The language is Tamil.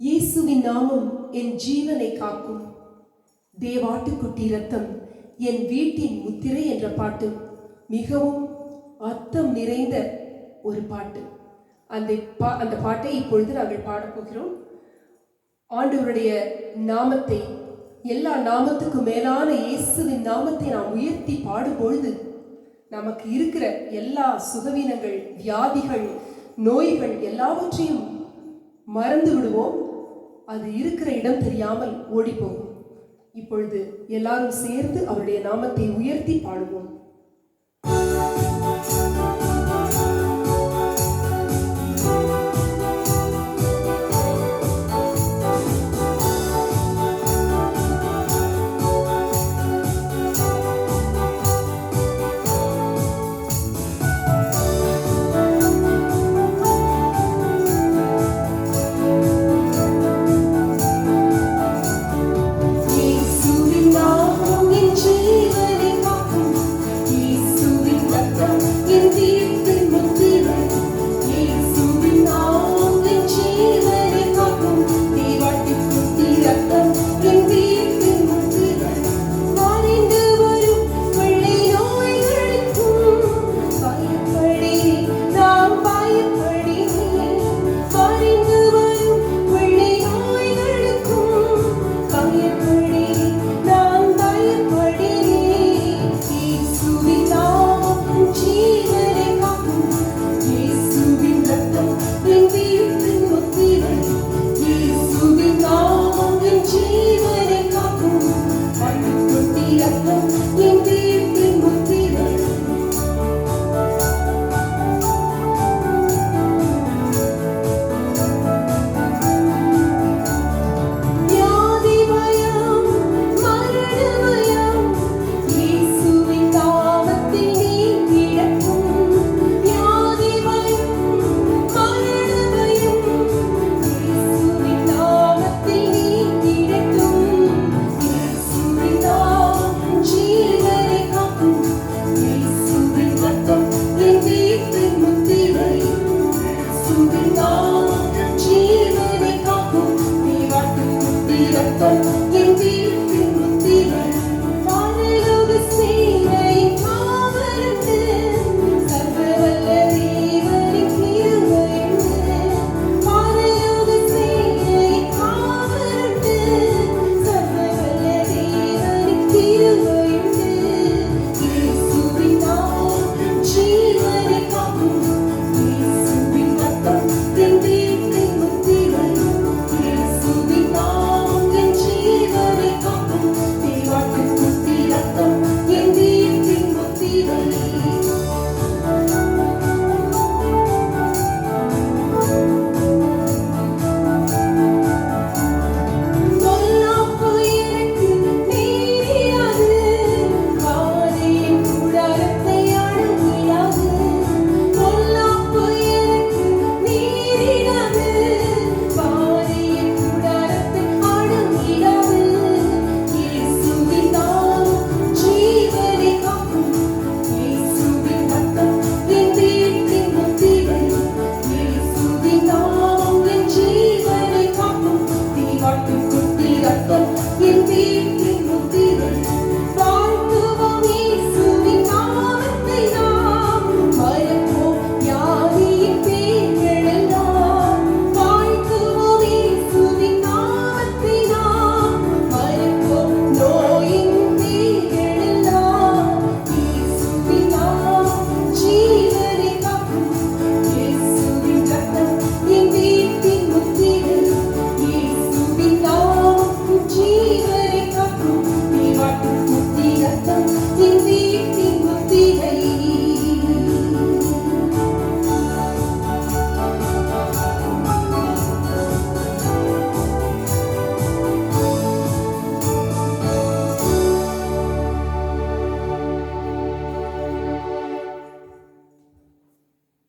இயேசுவின் நாமம் என் ஜீவனை காக்கும். தேவாட்டுக்குட்டி ரத்தம் என் வீட்டின் முத்திரை என்ற பாட்டு. மிகவும் அர்த்தம் நிறைந்த ஒரு பாட்டு. அந்த பா அந்த பாட்டை இப்பொழுது நாங்கள் பாடப்போகிறோம் ஆண்டவருடைய நாமத்தை எல்லா நாமத்துக்கும் மேலான இயேசுவின் நாமத்தை நாம் உயர்த்தி பாடும்பொழுது நமக்கு இருக்கிற எல்லா சுகவீனங்கள் வியாதிகள் நோய்கள் எல்லாவற்றையும் மறந்து விடுவோம். அது இருக்கிற இடம் தெரியாமல் ஓடிப்போகும். இப்பொழுது எல்லாரும் சேர்ந்து அவருடைய நாமத்தை உயர்த்தி பாடுவோம். இயேசுவின் நாமம்